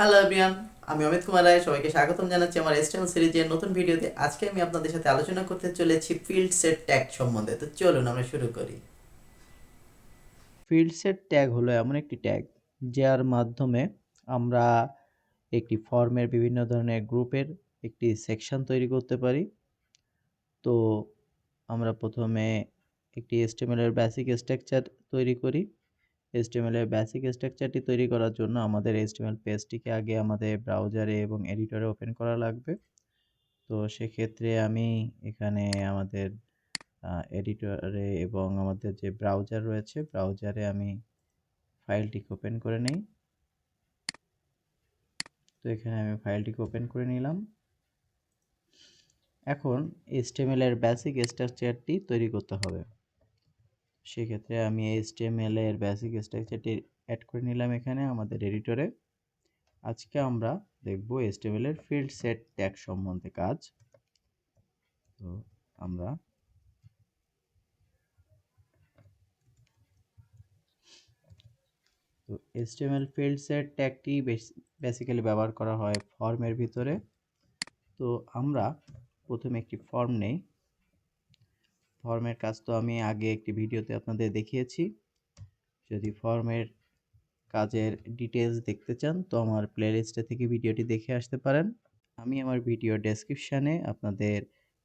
Hello everyone আমি অমিত কুমার রায়, সবাইকে স্বাগতম জানাচ্ছি আমার এসটিএম সিরিজের নতুন ভিডিওতে আজকে আমি আপনাদের সাথে আলোচনা করতে চলেছি ফিল্ড সেট ট্যাগ সম্বন্ধে। তো চলুন আমরা শুরু করি। ফিল্ড সেট ট্যাগ হলো এমন একটি ট্যাগ যার মাধ্যমে আমরা একটি ফর্মের বিভিন্ন ধরনের গ্রুপের একটি সেকশন তৈরি করতে পারি। তো আমরা প্রথমে একটি এর বেসিক স্ট্রাকচার তৈরি করি। এর বেসিক স্ট্রাকচারটি তৈরি করার জন্য আমাদের HTML পেজটিকে আগে আমাদের ব্রাউজারে এবং এডিটরে ওপেন করা লাগবে। তো সেক্ষেত্রে আমি এখানে আমাদের এডিটরে এবং আমাদের যে ব্রাউজার রয়েছে ব্রাউজারে আমি ফাইলটিকে ওপেন করে নেই। তো এখানে আমি ফাইলটিকে ওপেন করে নিলাম। এখন এর বেসিক স্ট্রাকচারটি তৈরি করতে হবে। সেক্ষেত্রে আমি HTML এর বেসিক স্ট্রাকচারটি অ্যাড করে নিলাম এখানে আমাদের এডিটরে আজকে আমরা দেখব HTML এর ফিল্ড সেট ট্যাগ সম্বন্ধে কাজ। তো আমরা তো HTML ফিল্ড সেট ট্যাগটি বেসিক্যালি ব্যবহার করা হয় ফর্মের ভিতরে। তো আমরা প্রথমে একটি ফর্ম নেই। ফর্মের কাজ তো আমি আগে একটি ভিডিওতে আপনাদের দেখিয়েছি। যদি ফর্মের কাজের ডিটেলস দেখতে চান, তো আমার প্লেলিস্টে থেকে ভিডিওটি দেখে আসতে পারেন। আমি আমার ভিডিও ডেসক্রিপশানে আপনাদের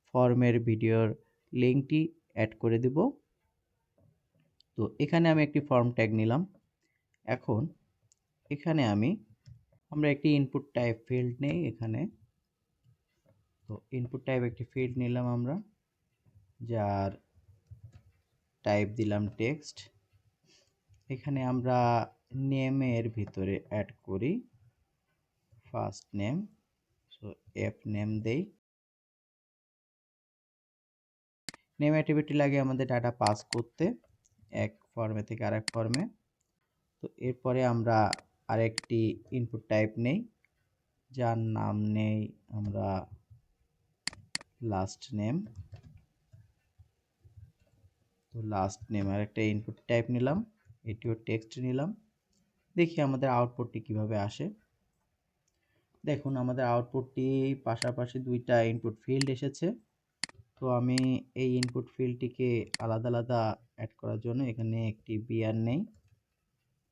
ফর্মের ভিডিওর লিঙ্কটি অ্যাড করে দেব। তো এখানে আমি একটি ফর্ম ট্যাগ নিলাম। এখন এখানে আমি, আমরা একটি ইনপুট টাইপ ফিল্ড নেই এখানে। তো ইনপুট টাইপ একটি ফিল্ড নিলাম আমরা। যার টাইপ দিলাম টেক্সট এখানে আমরা নেমের ভিতরে অ্যাড করি first name so F name দেই। নেম অ্যাক্টিভিটি লাগে আমাদের ডাটা পাস করতে, এক ফর্মে থেকে আরেক ফর্মে তো এরপরে আমরা আরেকটি ইনপুট টাইপ নেই, যার নাম নেই আমরা লাস্ট নেম তো লাস্ট নেম আর একটা ইনপুট টাইপ নিলাম, এটিও টেক্সট নিলাম। দেখি আমাদের আউটপুটটি কীভাবে আসে। দেখুন, আমাদের আউটপুটটি পাশাপাশি দুইটা ইনপুট ফিল্ড এসেছে। তো আমি এই ইনপুট ফিল্ডটিকে আলাদা আলাদা অ্যাড করার জন্য এখানে একটি বিআর নেই।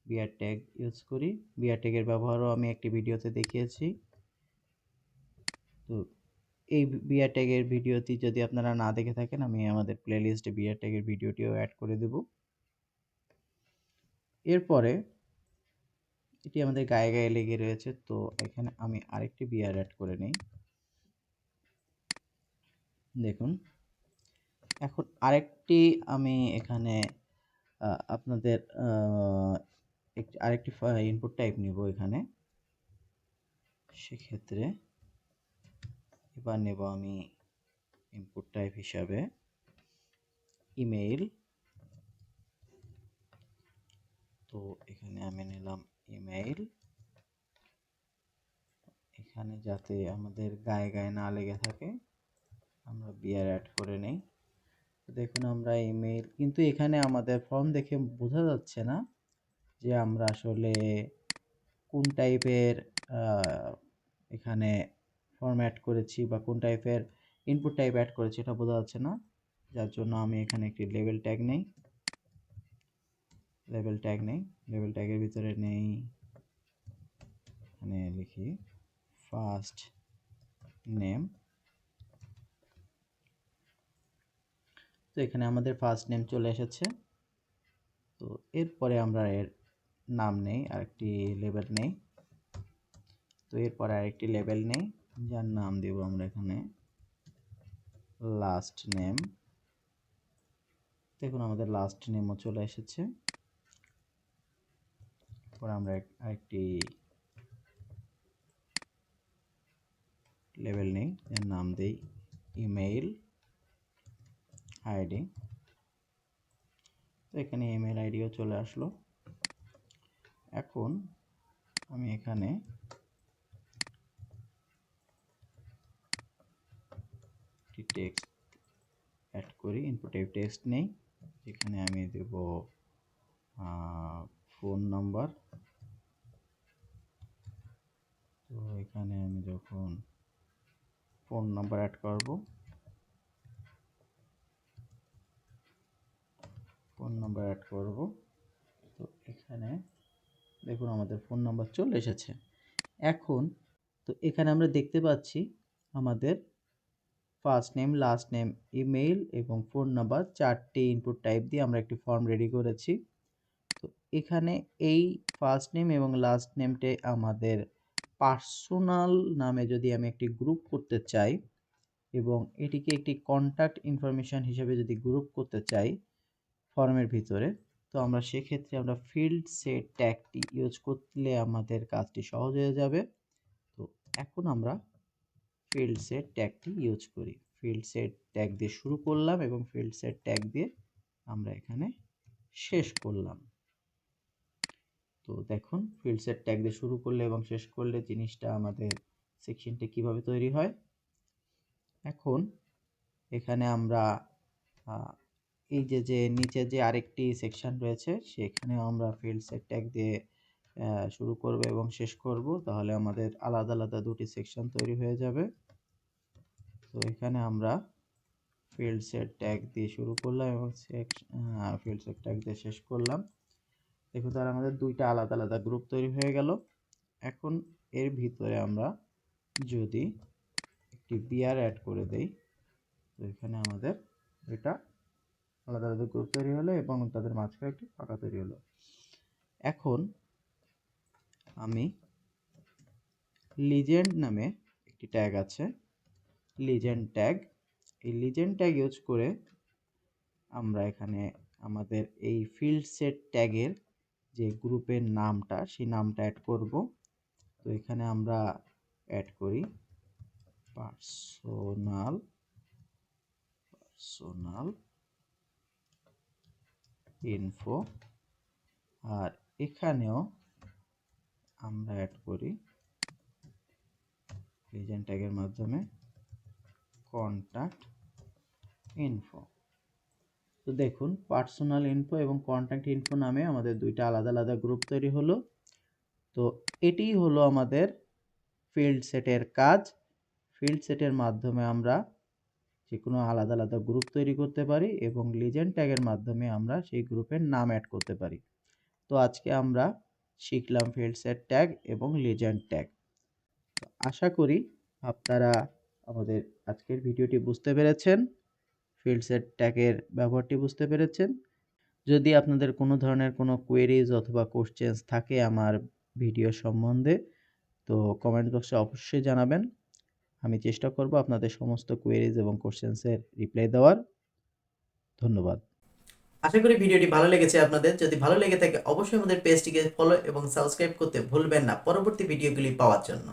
বিআর ট্যাগ ইউজ করি। বিআর ট্যাগের ব্যবহারও আমি একটি ভিডিওতে দেখিয়েছি। তো এই বিআর ট্যাগের ভিডিওটি যদি আপনারা না দেখে থাকেন, আমি আমাদের প্লেলিস্টে বিআর ট্যাগের ভিডিওটিও অ্যাড করে দেব। এরপরে এটি আমাদের গায়ে গায়ে লেগে রয়েছে, তো এখানে আমি আরেকটি বিআর অ্যাড করে নিই। দেখুন, এখন আরেকটি আমি এখানে আপনাদের আরেকটি ইনপুট টাইপ নিব এখানে। সেক্ষেত্রে এবার নেব আমি ইনপুট টাইপ হিসাবে। ইমেইল তো এখানে আমি নিলাম ইমেইল এখানে যাতে আমাদের গায়ে গায়ে না লেগে থাকে, আমরা বিয়ার অ্যাড করে নেই। দেখুন, আমরা ইমেইল কিন্তু এখানে আমাদের ফর্ম দেখে বোঝা যাচ্ছে না যে আমরা আসলে কোন টাইপের এখানে ফর্ম অ্যাড করেছি বা কোন টাইপের ইনপুট টাইপ অ্যাড করেছি এটা বোঝা যাচ্ছে না। যার জন্য আমি এখানে একটি লেভেল ট্যাগ নেই। লেভেল ট্যাগ নেই। লেভেল ট্যাগের ভিতরে নেই। এখানে লিখি ফার্স্ট নেম তো এখানে আমাদের ফার্স্ট নেম চলে এসেছে। তো এরপরে আমরা এর নাম নেই। আরেকটি লেবেল নেই। তো এরপরে আরেকটি লেবেল নেই। যার নাম দেব আমরা এখানে। লাস্ট নেম দেখুন, আমাদের লাস্ট নেমও চলে এসেছে। পরে আমরা আরেকটি লেভেল নেই এর নাম দেই ইমেইল আইডি তো এখানে ইমেল আইডিও চলে আসলো। এখন আমি এখানে টেক্সট অ্যাড করি ইনপুট টেক্সট নেই। এখানে আমি দেব ফোন নাম্বার তো এখানে আমি যখন ফোন নাম্বার অ্যাড করব ফোন নাম্বার অ্যাড করব, তো এখানে দেখুন আমাদের ফোন নাম্বার চলে এসেছে। এখন তো এখানে আমরা দেখতে পাচ্ছি আমাদের first name last name email এবং ফোন নাম্বার চারটি ইনপুট টাইপ দিয়ে আমরা একটি ফর্ম রেডি করেছি। তো এখানে এই ফার্স্ট নেম এবং লাস্ট নেমটে আমাদের পার্সোনাল নামে যদি আমি একটি গ্রুপ করতে চাই এবং এটিকে একটি কন্ট্যাক্ট ইনফরমেশান হিসেবে যদি গ্রুপ করতে চাই ফর্মের ভিতরে, তো আমরা সেক্ষেত্রে আমরা ফিল্ড সেট ট্যাগটি ইউজ করলে আমাদের কাজটি সহজ হয়ে যাবে। তো এখন আমরা ফিল্ড সেট ট্যাগটি ইউজ করি। ফিল্ড সেট ট্যাগ দিয়ে শুরু করলাম এবং ফিল্ড সেট ট্যাগ দিয়ে আমরা এখানে শেষ করলাম। তো দেখুন ফিল্ড সেট ট্যাগ দিয়ে শুরু করলে এবং শেষ করলে জিনিসটা আমাদের সেকশনটা কীভাবে তৈরি হয়? এখন এখানে আমরা এই যে যে নিচে যে আরেকটি সেকশন রয়েছে সেখানে আমরা ফিল্ড সেট ট্যাগ দিয়ে শুরু করব এবং শেষ করব। তাহলে আমাদের আলাদা আলাদা দুটি সেকশন তৈরি হয়ে যাবে। তো এখানে আমরা ফিল্ড সেট ট্যাগ দিয়ে শুরু করলাম এবং ফিল্ড সেট ট্যাগ দিয়ে শেষ করলাম। দেখুন তাহলে আমাদের দুইটা আলাদা আলাদা গ্রুপ তৈরি হয়ে গেল। এখন এর ভিতরে আমরা যদি একটি বিয়ার অ্যাড করে দেই, তো এখানে আমাদের এটা আলাদা আলাদা গ্রুপ তৈরি হলো এবং তাদের মাঝখানে একটি ফাঁকা তৈরি হলো। এখন আমি লিজেন্ড নামে একটি ট্যাগ আছে। লিজেন্ড ট্যাগ এই লিজেন্ড ট্যাগ ইউজ করে আমরা এখানে আমাদের এই ফিল্ড সেট ট্যাগের যে গ্রুপের নামটা, সেই নামটা অ্যাড করব। তো এখানে আমরা অ্যাড করি পার্সোনাল পার্সোনাল ইনফো আর এখানেও আমরা অ্যাড করি লিজেন্ড ট্যাগের মাধ্যমে। কন্ট্যাক্ট ইনফো তো দেখুন পার্সোনাল ইনফো এবং কন্ট্যাক্ট ইনফো নামে আমাদের দুইটা আলাদা আলাদা গ্রুপ তৈরি হলো। তো এটিই হলো আমাদের ফিল্ড সেটের কাজ। ফিল্ড সেটের মাধ্যমে আমরা যে কোনো আলাদা আলাদা গ্রুপ তৈরি করতে পারি এবং লিজেন্ড ট্যাগের মাধ্যমে আমরা সেই গ্রুপের নাম অ্যাড করতে পারি। তো আজকে আমরা শিখলাম ফিল্ড সেট ট্যাগ এবং লিজেন্ড ট্যাগ আশা করি আপনারা আমাদের আজকের ভিডিওটি বুঝতে পেরেছেন ফিল্ড সেট ট্যাগের ব্যবহারটি বুঝতে পেরেছেন। যদি আপনাদের কোনো ধরনের কোনো কোয়েরিজ অথবা কোশ্চেন্স থাকে আমার ভিডিও সম্বন্ধে, তো কমেন্ট বক্সে অবশ্যই জানাবেন। আমি চেষ্টা করব আপনাদের সমস্ত কোয়েরিজ এবং কোশ্চেন্সের রিপ্লাই দেওয়ার। ধন্যবাদ। আশা করি ভিডিওটি ভালো লেগেছে আপনাদের। যদি ভালো লেগে থাকে, অবশ্যই আমাদের পেজটিকে ফলো এবং সাবস্ক্রাইব করতে ভুলবেন না। পরবর্তী ভিডিওগুলি পাওয়ার জন্য।